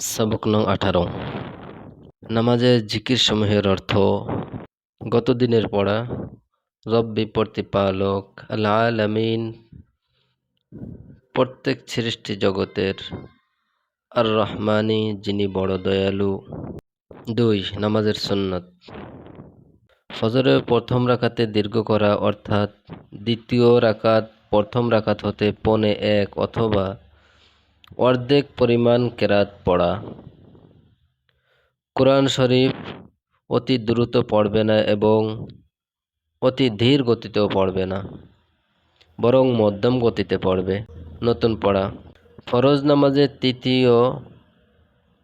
সবক নং আঠারো। নামাজের জিকির সমূহের অর্থ, গত দিনের পড়া, রব্বি প্রতিপালক আল আলামিন প্রত্যেক সৃষ্টি জগতের আর রহমানি যিনি বড় দয়ালু। দুই, নামাজের সুন্নত। ফজরের প্রথম রাকাতে দীর্ঘ করা অর্থাৎ দ্বিতীয় রাকাত প্রথম রাকাত হতে পনে এক অথবা অর্ধেক পরিমাণ কেরাত পড়া। কোরআন শরীফ অতি দ্রুত পড়বে না এবং অতি ধীর গতিতেও পড়বে না, বরং মধ্যম গতিতে পড়বে। নতুন পড়া। ফরজ নামাজের তৃতীয়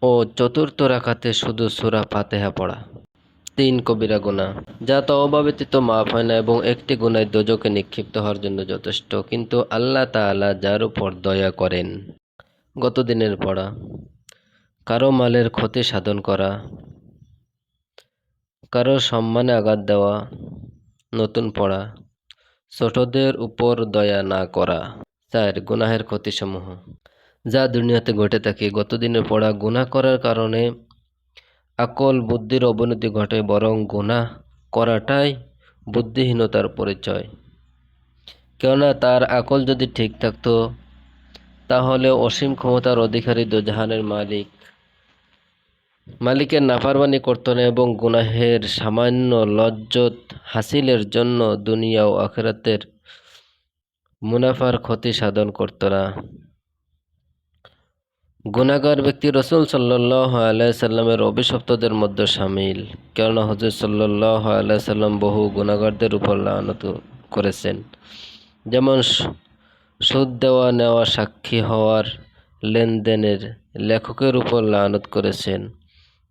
ও চতুর্থ রাখাতে শুধু সুরা ফাতেহা পড়া। তিন কবিরা গুণা যা তওবা ব্যতীত মাফ হয় না এবং একটি গুণায় দোজকে নিক্ষিপ্ত হওয়ার জন্য যথেষ্ট। কিন্তু আল্লাহ তাআলা যার উপর দয়া করেন। গত দিনের পড়া। কারও মালের ক্ষতি সাধন করা। কারও সম্মানে আঘাত দেওয়া। নতুন পড়া। ছোটদের উপর দয়া না করা। চার, গুনাহের ক্ষতিসমূহ। যা দুনিয়াতে ঘটে থাকে। গত দিনের পড়া গুনাহ করার কারণে আকল বুদ্ধির অবনতি ঘটে, বরং গুনাহ করাটাই বুদ্ধিহীনতার পরিচয়। কেননা, তার আকল যদি ঠিক থাকতো তাহলে অসীম ক্ষমতার অধিকারী দোজাহানের মালিক। মালিকের নাফারবানি করত না এবং গুনাহের সামান্য লজ্জত হাসিলের জন্য দুনিয়া ও আখেরাতের মুনাফার ক্ষতি সাধন করত না। গুনাগার ব্যক্তি রসুল সাল্লাহ আলাইসাল্লামের অভিশপ্তদের মধ্যে সামিল, কেননা হজর সাল্লাহ আলাইসাল্লাম বহু গুনাগারদের উপর লানত করেছেন। যেমন সুদ দেওয়া, নেওয়া, সাক্ষী হওয়ার লেনদেনের লেখকের উপর লানত করেছেন।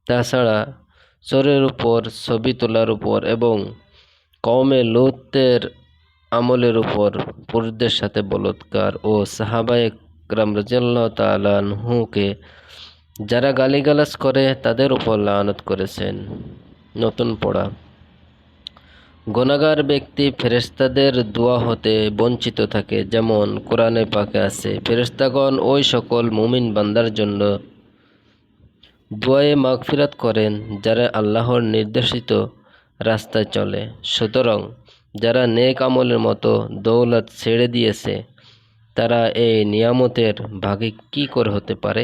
তাছাড়া চোরের উপর, ছবি তোলার উপর এবং কমে লুতের আমলের উপর পুরুষদের সাথে বলৎকার ও সাহাবায় রাম রাজিয়াল্লাহ তালাহুকে যারা গালিগালাজ করে, তাদের উপর লানত করেছেন। নতুন পড়া। গোনাগার ব্যক্তি ফেরেস্তাদের দোয়া হতে বঞ্চিত থাকে, যেমন কোরআনে পাকে আছে ফেরেস্তাগণ ওই সকল মুমিন বান্দার জন্য দোয়ায়ে মাগফিরাত করেন যারা আল্লাহর নির্দেশিত রাস্তায় চলে। সুতরাং যারা নেক আমলের মতো দৌলত ছেড়ে দিয়েছে, তারা এই নিয়ামতের ভাগে কি করে হতে পারে?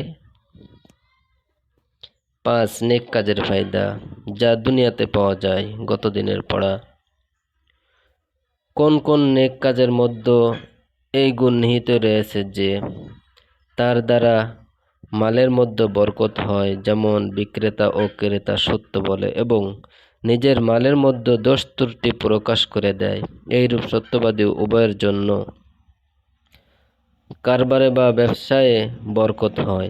পাঁচ, নেক কাজের ফায়দা যা দুনিয়াতে পাওয়া যায় গত দিনের পড়া। কোন কোন নেক কাজের মধ্যে এই গুণ নিহিত রয়েছে যে তার দ্বারা মালের মধ্যে বরকত হয়, যেমন বিক্রেতা ও ক্রেতা সত্য বলে এবং নিজের মালের মধ্যে দোষ ত্রুটি প্রকাশ করে দেয়। এইরূপ সত্যবাদী উভয়ের জন্য কারবারে বা ব্যবসায়ে বরকত হয়।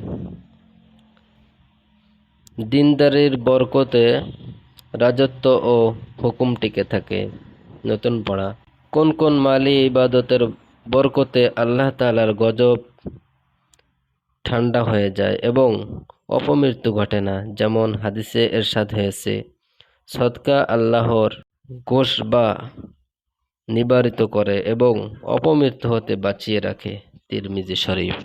দিনদারির বরকতে রাজত্ব ও হুকুম টিকে থাকে। নতুন পড়া। কোন কোন মালি ইবাদতের বরকতে আল্লাহ তালার গজব ঠান্ডা হয়ে যায় এবং অপমৃত্যু ঘটে না? যেমন হাদিসে এরশাদ হয়েছে সৎকা আল্লাহর গোশ বা নিবারিত করে এবং অপমৃত্যু হতে বাঁচিয়ে রাখে। তিরমিজি শরীফ।